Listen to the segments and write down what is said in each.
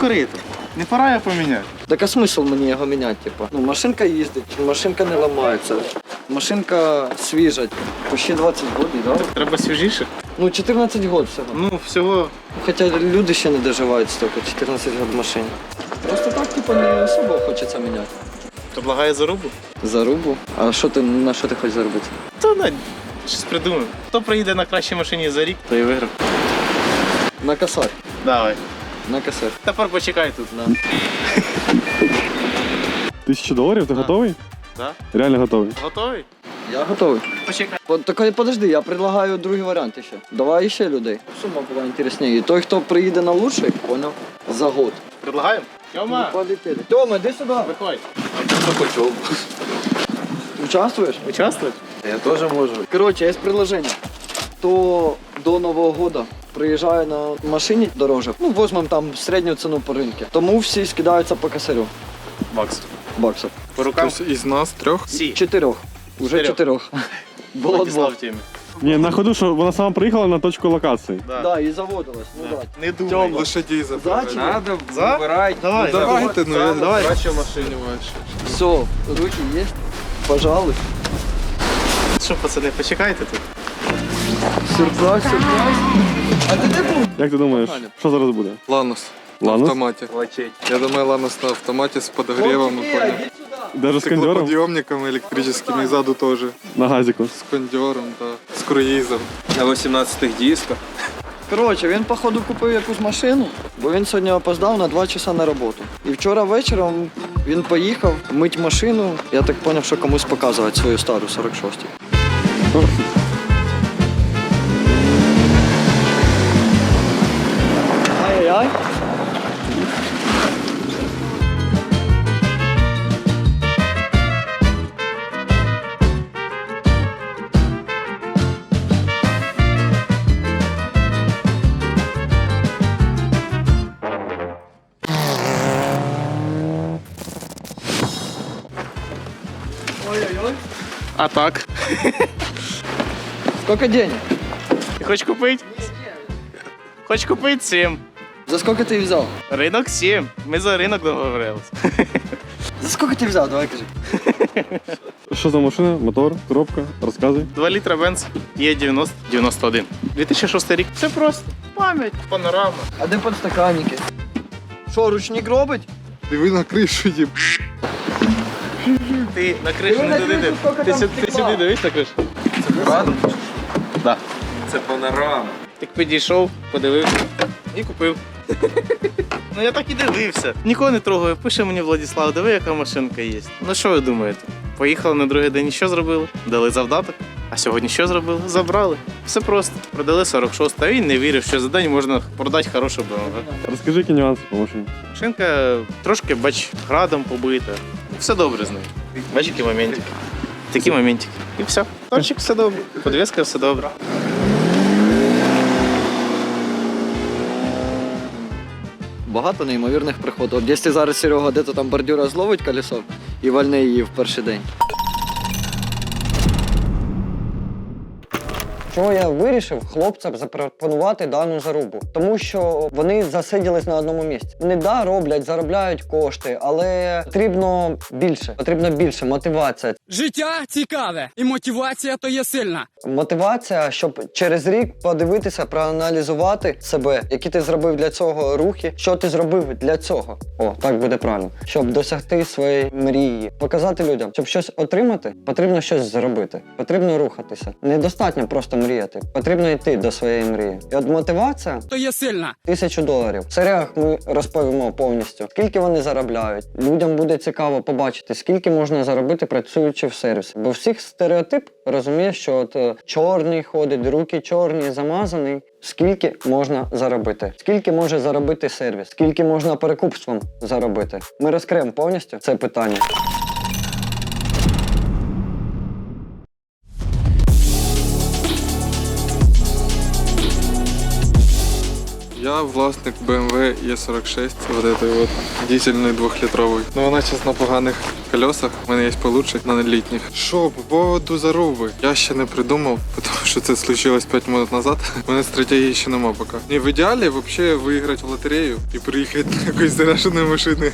корито. Не пора його поміняти. Так а смисл мені його міняти, типу? Ну, машинка їздить, машинка не ламається. Машинка свіжа, почти 20 років, да? Треба свіжіше. Ну, 14 років всього. Ну, всього. Хоча люди ще не доживають стільки, 14 років машині. Просто так, типу, не особо хочеться міняти. То благає зарубу. Зарубу. А що ти на що ти хочеш заробити? То на щось придумаємо. Хто приїде на кращій машині за рік, то і виграв. На косарь. Давай. На косарь. Тепер почекай тут. Да. Тисячу доларів, ти готовий? Да? Реально готовий. Готовий? Я готовий. Почекай. По- Так подожди, я предлагаю другий варіант ще. Давай ще людей. Сума була інтересніше. І той, хто приїде на лучший, поняв, за год. Предлагаємо? Тьома, полетели. Тьома, іди сюди. виходь. Участвуєш? Участвуєш? Я тоже можу. Короче, є предложение. Хто до Нового года приїжджає на машині дороже, ну, возьмем там середню ціну по ринку. Тому всі скидаються по косарю Бакс. баксів. По рукам. Із нас трьох. Всі. Чотирьох. Уже Чотирьох. Було Владислав в темі. Ні, на ходу, що вона сама приїхала на точку локації. Да. Да, і заводилась. Ну Да. Не думай. Лошадей забрали. За чи? Надо За? выбирать. Давай, Давайте, ну я давай. в машині ваші. Все, руки є. Пожалуй. Що, пацани, почекайте тут. Сюрприз, сюрприз. А ти де був? Як ти думаєш, що зараз буде? Ланос. На Ланос? автоматі. Я думаю, Ланос на автоматі з подогревом, Хлопчики, понял. Даже з кондьором? Стеклоподъемником электрическим и сзаду тоже. На газику. С кондером, да. С круизом. На 18 дисках. Коротше, він походу купив якусь машину, бо він сьогодні опоздав на 2 часа на роботу. І вчора вечором він поїхав мить машину. Я так зрозумів, що комусь показувати свою стару 46 Ай-яй-яй. Сколько денег? Ти хочеш купити? Хочеш купити 7. За сколько ти взяв? Ринок 7. Ми за ринок договорились. За сколько ти взяв? Давай кажи. Що за машина? Мотор, коробка? Розказуй. 2 літра бенз, є 90, 91. 2006 рік. Все просто. Пам'ять, панорама. А де подстаканники? Що, ручник робить? Диви на кришу їб. Ти на кришу не скільки Ти, сюди дивись на кришу. Правда? Да. Це панорама. Так підійшов, подивився і купив. Ну я так і дивився. Нікого не трогаю. Пише мені Владислав, диви, яка машинка є. Ну що ви думаєте? Поїхали на другий день і що зробили? Дали завдаток. А сьогодні що зробили? Забрали. Все просто. Продали 46, а він не вірив, що за день можна продати хорошу BMW. Розкажи, які нюанси по машині. Машинка трошки, бач, градом побита. Все добре з нею. Бач, які моментики. Такі моментики. І все. Торчик все добре. Подвеска все добре. Багато неймовірних приходів. От якщо зараз Серега де-то там бордюра зловить колесо і вальне її в перший день. Чого я вирішив хлопцям запропонувати дану зарубу? Тому що вони засиділись на одному місці. Вони да роблять, заробляють кошти, але потрібно більше. Потрібно більше мотивація. Життя цікаве, і мотивація то є сильна. Мотивація, щоб через рік подивитися, проаналізувати себе, які ти зробив для цього рухи, що ти зробив для цього. О, так буде правильно. Щоб досягти своєї мрії, показати людям, щоб щось отримати, потрібно щось зробити. Потрібно рухатися. Недостатньо просто мріяти. Потрібно йти до своєї мрії. І от мотивація То є сильна. тисячу доларів. В серіях ми розповімо повністю, скільки вони заробляють. Людям буде цікаво побачити, скільки можна заробити працюючи в сервісі. Бо всіх стереотип розуміє, що от е, чорний ходить, руки чорні, замазаний. Скільки можна заробити? Скільки може заробити сервіс? Скільки можна перекупством заробити? Ми розкриємо повністю це питання. Я власник BMW E46, вот этой вот дизельний двохлітровий. Ну вона зараз на поганих колесах, у мене є получше на літніх. Що, по поводу заруби? Я ще не придумав, тому що це случилось 5 минут назад. У мене стратегії ще нема поки. Ні, в ідеалі взагалі виграти в лотерею і приїхати на якоїсь зарядженої машини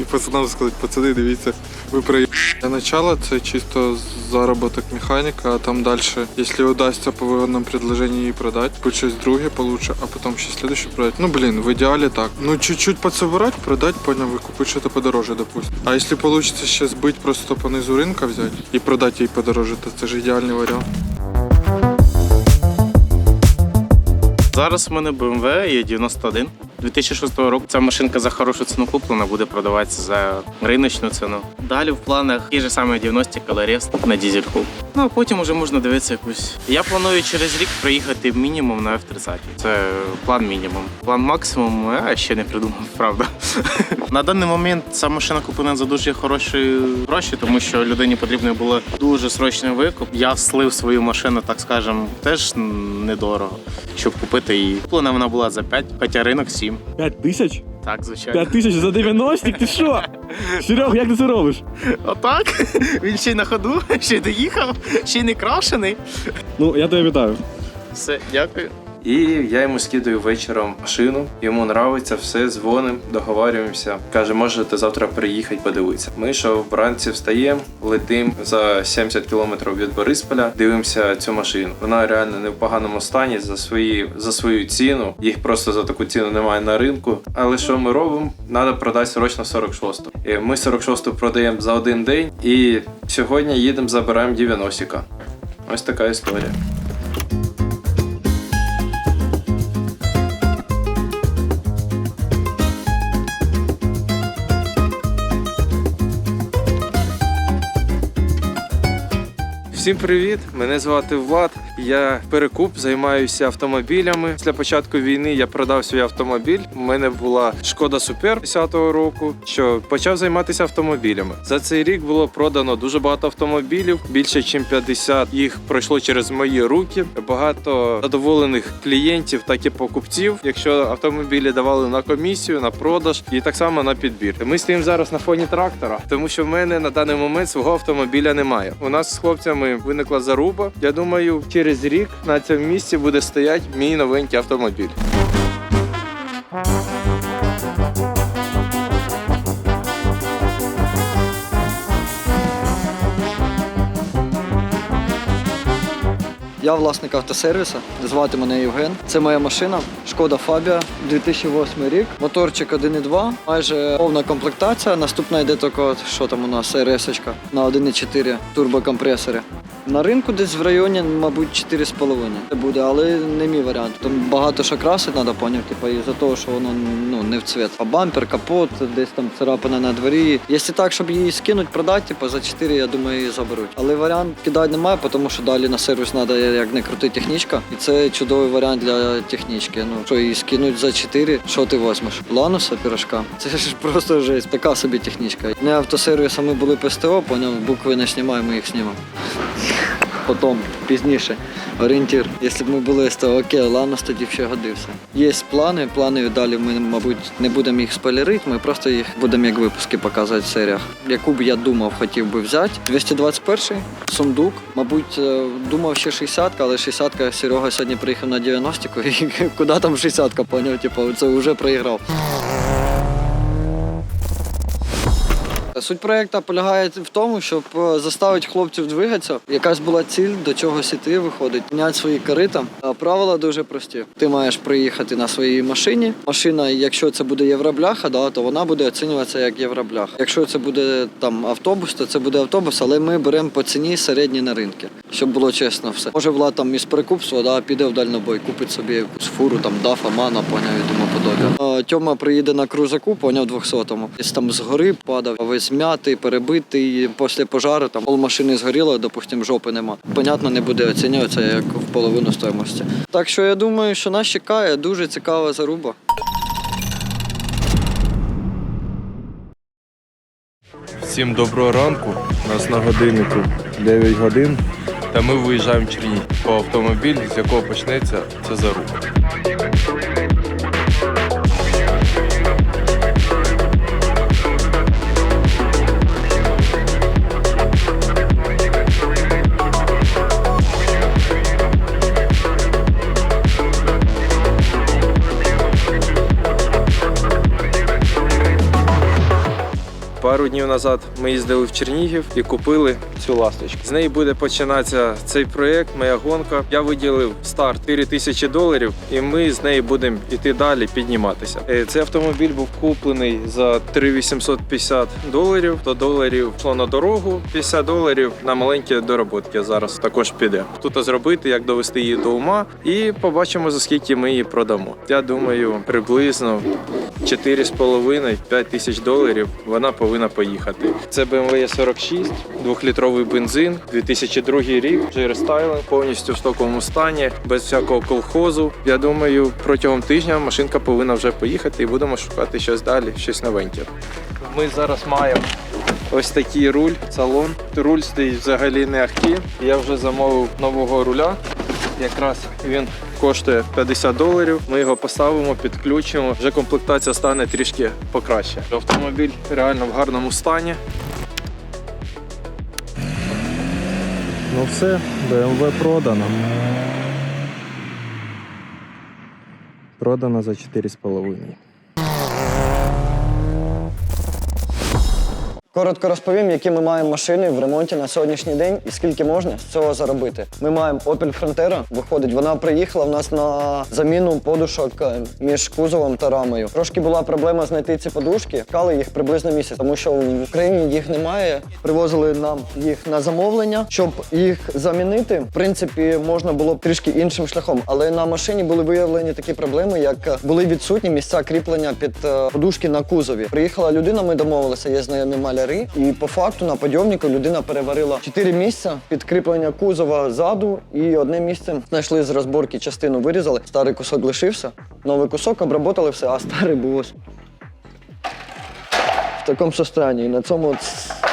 і пацанам сказати, пацани, дивіться, ви проїхали. Для начала це чисто заробіток механіка, а там далі, якщо удасться по вигодному предложенню її продати, будь щось друге получше, а потім ще слідуще продати. Ну блін, в ідеалі так. Ну чуть-чуть подсобирать, продать, поняв, і купити щось подороже, допустим. А якщо вийде ще збити просто по низу ринка взяти і продати її подороже, то це ж ідеальний варіант. Зараз у мене BMW є 91 2006 року. Ця машинка за хорошу ціну куплена, буде продаватися за риночну ціну. Далі в планах ті ж самі 90 колорест на дізельку. Ну а потім вже можна дивитися якусь. Я планую через рік проїхати мінімум на F30. Це план мінімум. План максимум, я ще не придумав, правда. На даний момент ця машина куплена за дуже хороші гроші, тому що людині потрібно було дуже срочний викуп. Я слив свою машину, так скажем, теж недорого, щоб купити її. Куплена вона була за 5, хоча ринок 7. 5 тисяч? Так, звичайно. 5 тисяч за 90 Ти що? Серег, як ти це робиш? Отак. Він ще й на ходу, ще й доїхав, ще й не крашений. Ну, я тебе вітаю. Все, дякую. І я йому скидаю вечором машину. Йому нравиться, все, дзвоним, договарюємося. Каже, можете завтра приїхати подивитися. Ми що вранці встаємо, летим за 70 кілометрів від Борисполя, дивимося цю машину. Вона реально не в поганому стані за свої за свою ціну. Їх просто за таку ціну немає на ринку. Але що ми робимо? Треба продати срочно 46-ту. І Ми 46-ту продаємо за один день, і сьогодні їдемо, забираємо 90-ка. Ось така історія. Всім привіт! Мене звати Влад. Я перекуп, займаюся автомобілями. Після початку війни я продав свій автомобіль. У мене була шкода Супер 10-го року. Що почав займатися автомобілями. За цей рік було продано дуже багато автомобілів. Більше ніж 50 їх пройшло через мої руки. Багато задоволених клієнтів, так і покупців. Якщо автомобілі давали на комісію, на продаж і так само на підбір. Ми стоїмо зараз на фоні трактора, тому що в мене на даний момент свого автомобіля немає. У нас з хлопцями виникла заруба. Я думаю, через рік на цьому місці буде стояти мій новенький автомобіль. Я власник автосервісу, звати мене Євген. Це моя машина, шкода Фабія, 2008 рік. Моторчик 1.2, майже повна комплектація. Наступна йде тільки, що там у нас, РС на 1.4 турбокомпресори. На ринку десь в районі, мабуть, 4,5 це буде, але не мій варіант. Там багато що красити треба, поняв, типу, із-за того, що воно ну, не в цвіт. А бампер, капот, десь там царапина на дворі. Якщо так, щоб її скинуть, продати, типу, за 4, я думаю, її заберуть. Але варіант кидати немає, тому що далі на сервіс треба як не крути технічка. І це чудовий варіант для технічки. Ну, що її скинуть за 4, що ти возьмеш? Лануса, пірожка. Це ж просто жесть, така собі технічка. Не автосервіс, а ми були ПСТО, поняв, букви не знімаємо, ми їх знімемо. Потім, пізніше, орієнтир. Якщо б ми були СТО, окей, Ланос тоді ще годився. Є плани, плани далі ми, мабуть, не будемо їх спойлерити, ми просто їх будемо як випуски показувати в серіях. Яку б я думав, хотів би взяти. 221-й, сундук. Мабуть, е, думав ще 60-ка, але 60-ка Серега сьогодні приїхав на 90-ку і куди там 60-ка, поняв, типу, це вже проіграв. Суть проекту полягає в тому, щоб е, заставити хлопців двигатися. Якась була ціль, до чогось іти виходить, міняти свої корита. А правила дуже прості. Ти маєш приїхати на своїй машині. Машина, якщо це буде євробляха, да, то вона буде оцінюватися як євробляха. Якщо це буде там автобус, то це буде автобус, але ми беремо по ціні середні на ринки, щоб було чесно все. Може Влад там із перекупства, да, піде в дальнобой, купить собі якусь фуру, там дафа, мана, поняв. А, Тьома приїде на крузаку, поняв 200-му. Десь там згори падав, весь зм'ятий, перебитий. Після пожару там пол машини згоріло, допустим, жопи нема. Понятно, не буде оцінюватися як в половину стоїмості. Так що я думаю, що нас чекає дуже цікава заруба. Всім доброго ранку. У нас на годиннику 9 годин. Та ми виїжджаємо в Чернігів по автомобіль, з якого почнеться ця заруба. Пару днів назад ми їздили в Чернігів і купили цю ласточку. З неї буде починатися цей проєкт, моя гонка. Я виділив старт 4 тисячі доларів, і ми з неї будемо йти далі, підніматися. Е, Цей автомобіль був куплений за 3850 доларів. До доларів йшло на дорогу, 50 доларів на маленькі дороботки зараз також піде. Тут зробити, як довести її до ума, і побачимо за скільки ми її продамо. Я думаю, приблизно 4,5-5 тисяч доларів вона повинна поїхати. Це BMW 46 двохлітровий бензин, 2002 рік, вже рестайлинг, повністю в стоковому стані, без всякого колхозу. Я думаю, протягом тижня машинка повинна вже поїхати і будемо шукати щось далі, щось новеньке. Ми зараз маємо ось такий руль, салон. Руль стоїть взагалі не ахті. Я вже замовив нового руля. Якраз він коштує 50 доларів. Ми його поставимо, підключимо. Вже комплектація стане трішки покраще. Автомобіль реально в гарному стані. Ну все, BMW продано. Продано за 4,5. Коротко розповім, які ми маємо машини в ремонті на сьогоднішній день і скільки можна з цього заробити. Ми маємо Opel Frontera. Виходить, вона приїхала в нас на заміну подушок е, між кузовом та рамою. Трошки була проблема знайти ці подушки. Чекали їх приблизно місяць, тому що в Україні їх немає. Привозили нам їх на замовлення. Щоб їх замінити, в принципі, можна було б трішки іншим шляхом. Але на машині були виявлені такі проблеми, як е, були відсутні місця кріплення під е, подушки на кузові. Приїхала людина, ми домовилися, є знайомі маляри. І по факту на подйомнику людина переварила чотири місця підкріплення кузова ззаду, і одне місце знайшли з розборки частину, вирізали. Старий кусок лишився. Новий кусок обработали все, а старий був ось в такому состоянні. І на цьому,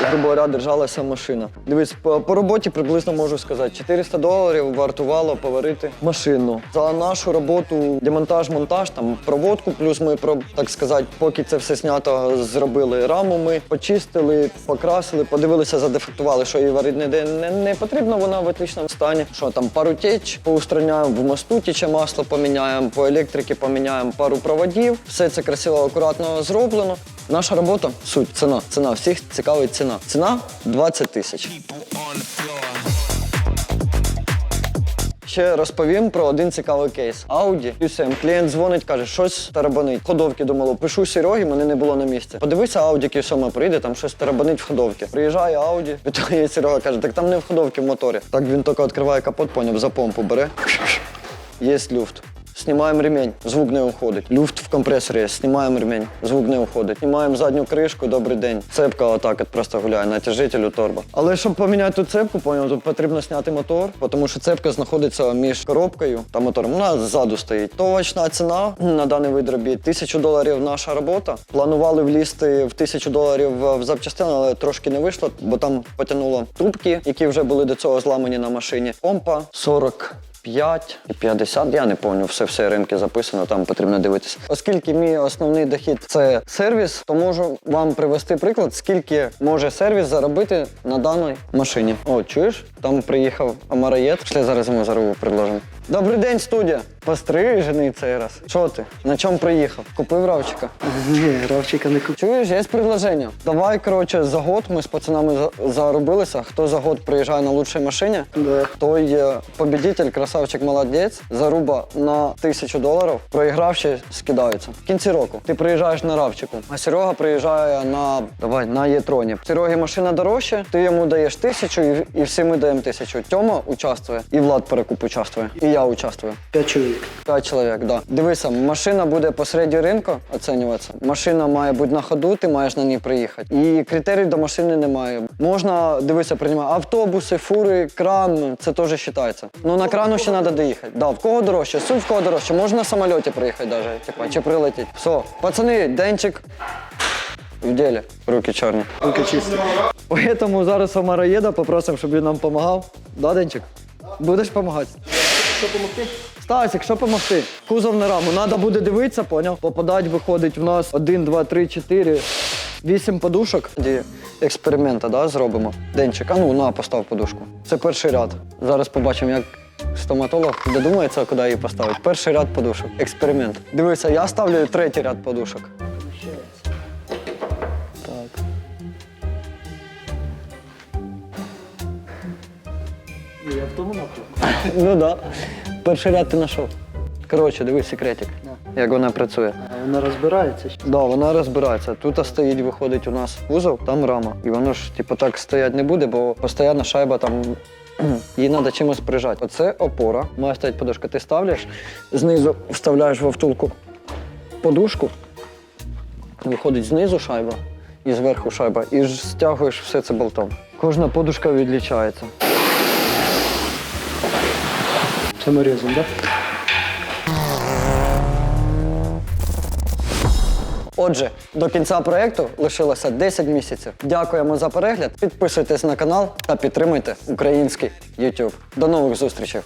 грубо говоря, держалася машина. Дивись, по, по роботі приблизно можу сказати, 400 доларів вартувало поварити машину. За нашу роботу, демонтаж, монтаж, там проводку, плюс ми так сказати, поки це все знято, зробили раму. Ми почистили, покрасили, подивилися, задефектували, що її варити ніде не, не потрібно. Вона в отличному стані. Що там, пару теч поустраняємо, в мосту тіче масло поміняємо, по електриці поміняємо пару проводів. Все це красиво, акуратно зроблено. Наша робота суть, ціна. Ціна всіх цікавить ціна. Ціна 20 тисяч. Ще розповім про один цікавий кейс. Audi QSM. Клієнт дзвонить, каже, щось тарабанить. Ходовки думало, пишу Серегі, мене не було на місці. Подивися, Audi Q7 прийде, там щось тарабанить в ходовки. Приїжджає Audi, відтоді Серега каже, так там не в ходовці в моторі. Так він тільки відкриває капот, поняв, за помпу бере. Є люфт. Знімаємо ремень, звук не уходить. Люфт в компресорі, є, знімаємо ремень, звук не уходить. Знімаємо задню кришку, добрий день. Цепка отак от просто гуляє, натяжителю торба. Але щоб поміняти цепку, поняв, тут потрібно зняти мотор, тому що цепка знаходиться між коробкою та мотором. Вона ззаду стоїть. Точна ціна на даний вид робіт. Тисячу доларів наша робота. Планували влізти в тисячу доларів в запчастини, але трошки не вийшло, бо там потягнуло трубки, які вже були до цього зламані на машині. Помпа 40 5 і 50, я не пам'ятаю, все все ринки записано, там потрібно дивитися. Оскільки мій основний дохід це сервіс, то можу вам привести приклад, скільки може сервіс заробити на даній машині. О, чуєш? Там приїхав Амараєт. Пішли зараз йому заробу предложимо. Добрий день, студія. Пострижений цей раз. Що ти? На чому приїхав? Купив равчика? Ні, Равчика не купив. Чуєш, є предложення. Давай, коротше, за год ми з пацанами за- заробилися. Хто за год приїжджає на лучшій машині, Да. той є победитель, красавчик, молодець. Заруба на тисячу доларів. Проігравши, скидаються. В кінці року ти приїжджаєш на равчику, а Серега приїжджає на давай на Єтроні. Серегі машина дорожча, ти йому даєш тисячу, і, і всі ми даємо тисячу. Тьома участвує, і Влад Перекуп участвує, і я участвую. П'ять чоловік. П'ять чоловік, да. Дивися, машина буде посереді ринку оцінюватися. Машина має бути на ходу, ти маєш на ній приїхати. І критерій до машини немає. Можна, дивися, приймати автобуси, фури, кран, це теж вважається. Ну на крану ще треба доїхати. Да, в кого дорожче, суть в кого дорожче. Можна на самольоті приїхати навіть, типа, чи прилетіти. Все, пацани, денчик. В ділі. Руки чорні. Руки чисті. Поэтому зараз Омараєда попросимо, щоб він нам допомагав. Да, Денчик? Будеш допомагати? Що допомогти? Стасик, що допомогти? Кузов на раму. Треба буде дивитися, поняв? Попадать виходить в нас 1, 2, 3, 4, 8 подушок. Тоді експеримента да, зробимо. Денчик, а ну на, постав подушку. Це перший ряд. Зараз побачимо, як стоматолог додумається, куди її поставити. Перший ряд подушок. Експеримент. Дивися, я ставлю третій ряд подушок. Ну да. Перший ряд ти знайшов. Коротше, дивись секретик, як вона працює. А Вона розбирається. Да, вона розбирається. Тут стоїть, виходить у нас вузол, там рама. І воно ж типу так стоять не буде, бо постійно шайба там. Її треба чимось прижати. Оце опора. Має стояти подушка. Ти ставляєш, знизу вставляєш в втулку подушку, виходить знизу шайба і зверху шайба, і стягуєш все це болтом. Кожна подушка відлічається. Саморізом, да? Отже, до кінця проєкту лишилося 10 місяців. Дякуємо за перегляд. Підписуйтесь на канал та підтримуйте український YouTube. До нових зустрічей!